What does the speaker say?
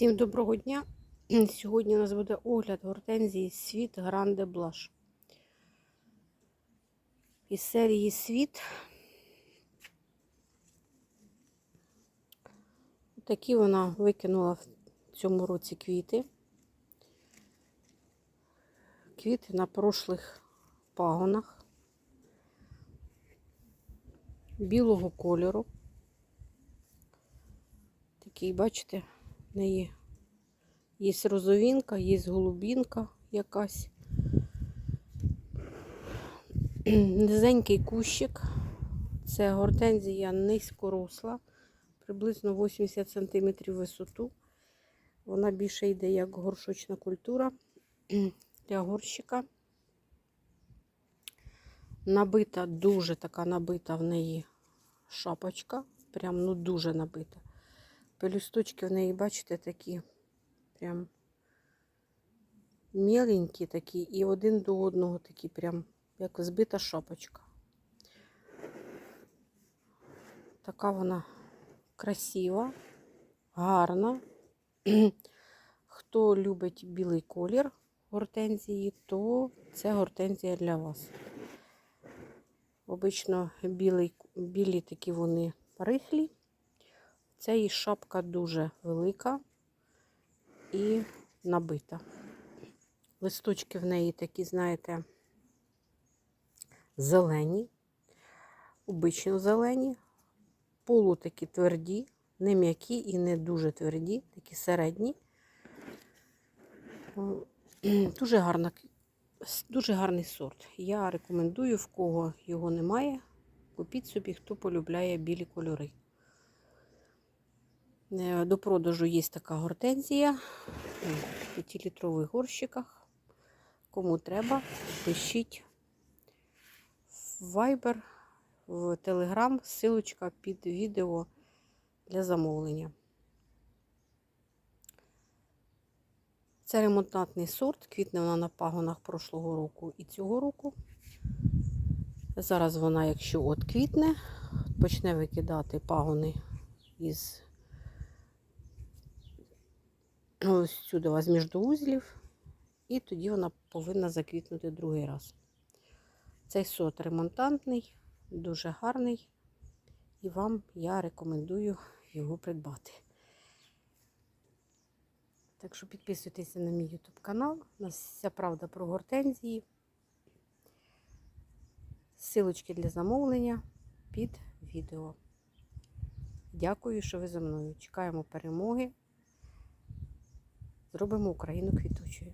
Всім доброго дня! Сьогодні у нас буде огляд гортензії Світ Гранде Блаш. Із серії Світ. Такі вона викинула в цьому році квіти. Квіти на прошлих пагонах білого кольору. Такий, бачите, в неї є розовінка, є голубінка якась. Низенький кущик. Це гортензія низькоросла, приблизно 80 см висоту. Вона більше йде як горшочна культура для горщика. Набита, дуже така набита в неї шапочка. Прям ну дуже набита. Пелюсточки в неї, бачите, такі прям міленькі такі, і один до одного такі, прям як збита шапочка. Така вона красива, гарна. Хто любить білий колір гортензії, то це гортензія для вас. Обично білий, білі такі вони рихлі. Ця її шапка дуже велика і набита. Листочки в неї такі, знаєте, зелені, обично зелені, полу такі тверді, не м'які і не дуже тверді, такі середні. Дуже гарна, дуже гарний сорт. Я рекомендую, в кого його немає, купіть собі, хто полюбляє білі кольори. Е, До продажу є така гортензія в 5-літрових горщиках. Кому треба, пишіть в Viber, в Telegram, ссылочка під відео для замовлення. Це ремонтантний сорт, квітне вона на пагонах прошлого року і цього року. Зараз вона, якщо от квітне, почне викидати пагони із ось сюди у вас між узлів, і тоді вона повинна заквітнути другий раз. Цей сорт ремонтантний, дуже гарний, і вам я рекомендую його придбати. Так що підписуйтеся на мій YouTube канал. У нас вся правда про гортензії. Силочки для замовлення під відео. Дякую, що ви за мною. Чекаємо перемоги. Зробимо Україну квітучою.